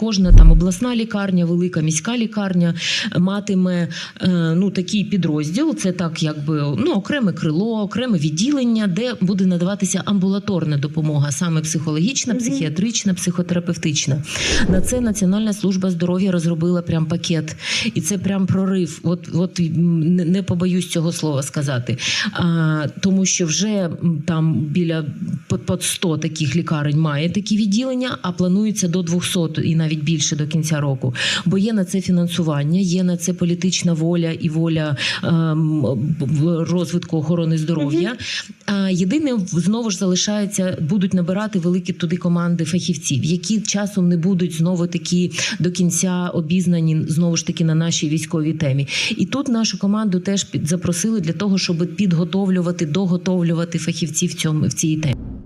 кожна там обласна лікарня, велика міська лікарня матиме е, ну такий підрозділ. Це так, якби ну окреме крило, окреме відділення, де буде надаватися амбулаторна допомога, саме психологічна, психіатрична, психотерапевтична. На це Національна служба здоров'я розробила прям пакет, і це прям прорив. От, от не побоюсь цього слова сказати. А, тому що вже там біля по- по 100 таких лікарень має такі відділення, а планується до 200 і навіть більше до кінця року. Бо є на це фінансування, є на це політична воля і воля ем, розвитку охорони здоров'я. А єдине знову ж залишається, будуть набирати великі туди команди фахівців, які часом не будуть знову такі до кінця обізнані знову ж таки на нашій військовій темі. І тут нашу команду теж запросили для того, щоб підготовлювати, доготовлювати фахівців в цьому в цій темі.